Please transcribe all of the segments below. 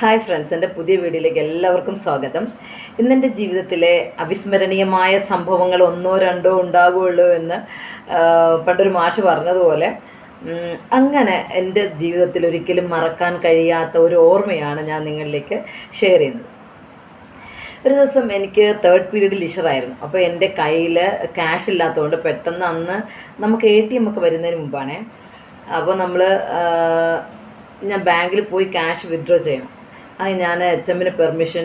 Hi friends എന്റെ പുതിയ വീഡിയോയിലേക്ക് എല്ലാവർക്കും സ്വാഗതം. ഇന്നെന്റെ ജീവിതത്തിലെ അവിസ്മരണീയമായ സംഭവങ്ങൾ ഒന്നോ രണ്ടോ ഉണ്ടാകുകയുള്ളൂ എന്ന് പണ്ടൊരു മാഷ് പറഞ്ഞതുപോലെ അങ്ങനെ എന്റെ ജീവിതത്തിൽ ഒരിക്കലും മറക്കാൻ കഴിയാത്ത ഒരു ഓർമ്മയാണ് ഞാൻ നിങ്ങളിലേക്ക് ഷെയർ ചെയ്യുന്നത്. ഒരു ദിവസം എനിക്ക് തേർഡ് പീരീഡ് ലിഷറായിരുന്നു അപ്പോൾ എന്റെ കയ്യിൽ ക്യാഷ് ഇല്ലാത്തതുകൊണ്ട് പെട്ടെന്ന് അന്ന് നമുക്ക് എ ടി എം ഒക്കെ വരുന്നതിന് മുമ്പാണേ അപ്പോൾ നമ്മൾ ഞാൻ ബാങ്കിൽ പോയി ക്യാഷ് വിഡ്രോ ചെയ്യണം. അത് ഞാൻ എച്ച് എമ്മിന് പെർമിഷൻ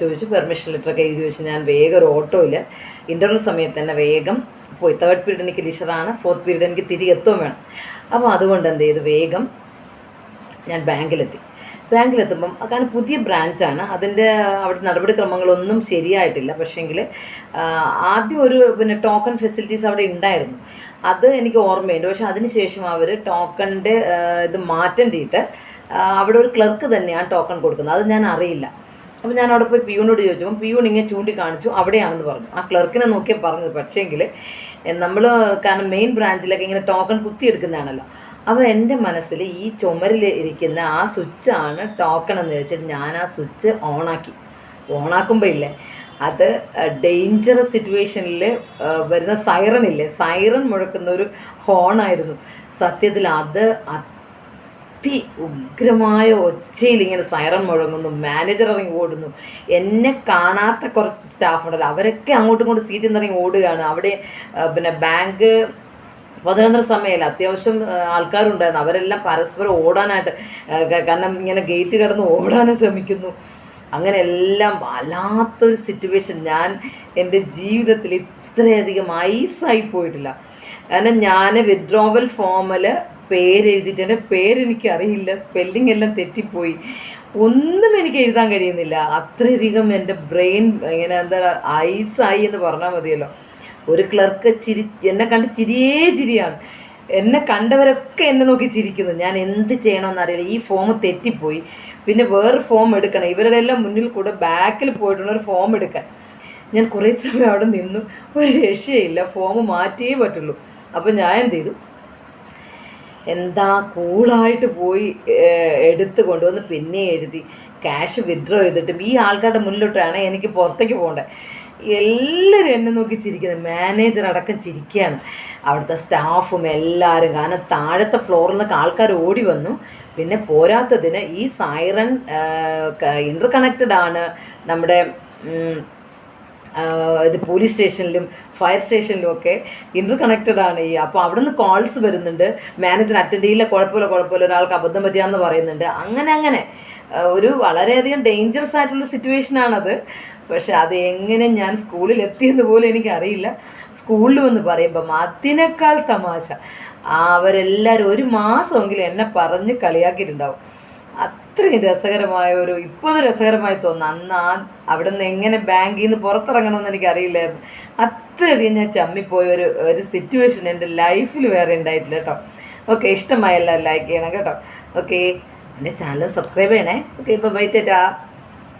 ചോദിച്ചു പെർമിഷൻ ലെറ്ററൊക്കെ എഴുതി വെച്ച് ഞാൻ വേഗം ഒരു ഓട്ടോയിൽ ഇന്റർവൽ സമയത്ത് തന്നെ വേഗം പോയി. തേർഡ് പീരീഡ് എനിക്ക് ലിഷറാണ് ഫോർത്ത് പീരീഡ് എനിക്ക് തിരികെ എത്തുകയും വേണം. അപ്പോൾ അതുകൊണ്ട് എന്ത് ചെയ്തു? വേഗം ഞാൻ ബാങ്കിലെത്തി ബാങ്കിലെത്തുമ്പം കാരണം പുതിയ ബ്രാഞ്ചാണ് അതിന്റെ അവിടെ നടപടിക്രമങ്ങളൊന്നും ശരിയായിട്ടില്ല. പക്ഷേങ്കിൽ ആദ്യം ഒരു പിന്നെ ടോക്കൺ ഫെസിലിറ്റീസ് അവിടെ ഉണ്ടായിരുന്നു അത് എനിക്ക് ഓർമ്മയുണ്ട്. പക്ഷേ അതിനുശേഷം അവർ ടോക്കണിന്റെ ഇത് മാറ്റേണ്ടിയിട്ട് അവിടെ ഒരു ക്ലർക്ക് തന്നെയാണ് ടോക്കൺ കൊടുക്കുന്നത്. അത് ഞാൻ അറിയില്ല. അപ്പോൾ ഞാൻ അവിടെ പോയി പിയൂണോട് ചോദിച്ചപ്പോൾ പിയൂൺ ഇങ്ങനെ ചൂണ്ടിക്കാണിച്ചു. അവിടെയാണെന്ന് പറഞ്ഞു. ആ ക്ലർക്കിനെ നോക്കിയാൽ പറഞ്ഞത്. പക്ഷേങ്കിൽ നമ്മൾ കാരണം മെയിൻ ബ്രാഞ്ചിലൊക്കെ ഇങ്ങനെ ടോക്കൺ കുത്തിയെടുക്കുന്നതാണല്ലോ. അപ്പോൾ എന്റെ മനസ്സിൽ ഈ ചുമരിൽ ഇരിക്കുന്ന ആ സ്വിച്ചാണ് ടോക്കൺ എന്ന് വെച്ചിട്ട് ഞാൻ ആ സ്വിച്ച് ഓണാക്കി. ഓണാക്കുമ്പോൾ ഇല്ലേ? അത് ഡേഞ്ചറസ് സിറ്റുവേഷനിൽ വരുന്ന സൈറൺ ഇല്ലേ? സൈറൺ മുഴക്കുന്ന ഒരു ഹോണായിരുന്നു സത്യത്തിൽ അത് അതി ഉഗ്രമായ ഒച്ചയിൽ ഇങ്ങനെ സൈറൺ മുഴങ്ങുന്നു മാനേജർ ഇറങ്ങി ഓടുന്നു. എന്നെ കാണാത്ത കുറച്ച് സ്റ്റാഫ് ഉണ്ടല്ലോ അവരൊക്കെ അങ്ങോട്ടും ഇങ്ങോട്ടും സീറ്റിൽ നിന്ന് ഇറങ്ങി ഓടുകയാണ്. അവിടെ പിന്നെ ബാങ്ക് പതിനൊന്നര സമയമല്ല അത്യാവശ്യം ആൾക്കാരുണ്ടായിരുന്നു. അവരെല്ലാം പരസ്പരം ഓടാനായിട്ട് കാരണം ഇങ്ങനെ ഗേറ്റ് കടന്ന് ഓടാനും ശ്രമിക്കുന്നു. അങ്ങനെ എല്ലാം വല്ലാത്തൊരു സിറ്റുവേഷൻ ഞാൻ എന്റെ ജീവിതത്തിൽ ഇത്രയധികം ഐസായി പോയിട്ടില്ല. കാരണം ഞാൻ വിഡ്രോവൽ ഫോമിൽ പേരെഴുതിയിട്ട് എന്റെ പേരെനിക്ക് അറിയില്ല സ്പെല്ലിംഗ് എല്ലാം തെറ്റിപ്പോയി. ഒന്നും എനിക്ക് എഴുതാൻ കഴിയുന്നില്ല. അത്രയധികം എന്റെ ബ്രെയിൻ ഇങ്ങനെ എന്താ ഐസായി എന്ന് പറഞ്ഞാൽ മതിയല്ലോ. ഒരു ക്ലർക്ക് ചിരി എന്നെ കണ്ട് ചിരിയേ ചിരിയാണ്. എന്നെ കണ്ടവരൊക്കെ എന്നെ നോക്കി ചിരിക്കുന്നു. ഞാൻ എന്ത് ചെയ്യണമെന്ന് അറിയില്ല. ഈ ഫോം തെറ്റിപ്പോയി. പിന്നെ വേറെ ഫോം എടുക്കണം. ഇവരുടെ എല്ലാം മുന്നിൽ കൂടെ ബാക്കിൽ പോയിട്ടുള്ള ഒരു ഫോം എടുക്കാൻ. ഞാൻ കുറേ സമയം അവിടെ നിന്നു. ഒരു രക്ഷയില്ല. ഫോം മാറ്റിയേ പറ്റുള്ളൂ. അപ്പോൾ ഞാൻ എന്ത് ചെയ്തു? എന്താ കൂളായിട്ട് പോയി എടുത്ത് കൊണ്ടുവന്ന് പിന്നെ എഴുതി. ക്യാഷ് വിഡ്രോ ചെയ്തിട്ടും ഈ ആൾക്കാരുടെ മുന്നിലോട്ടാണ് എനിക്ക് പുറത്തേക്ക് പോകേണ്ടത് എല്ലാവരും എന്നെ നോക്കി ചിരിക്കുന്നത് മാനേജർ അടക്കം ചിരിക്കുകയാണ്. അവിടുത്തെ സ്റ്റാഫും എല്ലാവരും. കാരണം താഴത്തെ ഫ്ലോറിൽ നിന്നൊക്കെ ആൾക്കാർ ഓടി വന്നു. പിന്നെ പോരാത്തതിന് ഈ സൈറൺ ഇന്റർ കണക്റ്റഡ് ആണ് നമ്മുടെ ഇത് പോലീസ് സ്റ്റേഷനിലും ഫയർ സ്റ്റേഷനിലും ഒക്കെ ഇന്റർ കണക്റ്റഡ് ആണ് ഈ. അപ്പോൾ അവിടെ നിന്ന് കോൾസ് വരുന്നുണ്ട് മാനേജർ അറ്റൻഡ് ചെയ്യില്ല കുഴപ്പമില്ല കുഴപ്പമില്ല. ഒരാൾക്ക് അബദ്ധം പറ്റിയാണെന്ന് പറയുന്നുണ്ട്. അങ്ങനെ അങ്ങനെ. ഒരു വളരെയധികം ഡേഞ്ചറസ് ആയിട്ടുള്ള സിറ്റുവേഷനാണത് പക്ഷെ അത് എങ്ങനെ ഞാൻ സ്കൂളിൽ എത്തിയെന്ന് പോലും എനിക്കറിയില്ല. സ്കൂളിൽ വന്ന് പറയുമ്പം അതിനേക്കാൾ തമാശ. അവരെല്ലാവരും ഒരു മാസമെങ്കിലും എന്നെ പറഞ്ഞ് കളിയാക്കിയിട്ടുണ്ടാവും. അത്രയും രസകരമായ ഒരു ഇപ്പോൾ രസകരമായി തോന്നുന്നു. അന്ന് ആ അവിടെ നിന്ന് എങ്ങനെ ബാങ്കിൽ നിന്ന് പുറത്തിറങ്ങണമെന്ന് എനിക്കറിയില്ലായിരുന്നു അത്രയധികം ഞാൻ ചമ്മിപ്പോയ ഒരു ഒരു സിറ്റുവേഷൻ എന്റെ ലൈഫിൽ വേറെ ഉണ്ടായിട്ടില്ല കേട്ടോ. ഓക്കെ ഇഷ്ടമായ എല്ലാം ലൈക്ക് ചെയ്യണം കേട്ടോ. ഓക്കെ എന്റെ ചാനൽ സബ്സ്ക്രൈബ് ചെയ്യണേ. ഓക്കെ ഇപ്പോൾ ബൈ ടാറ്റാ.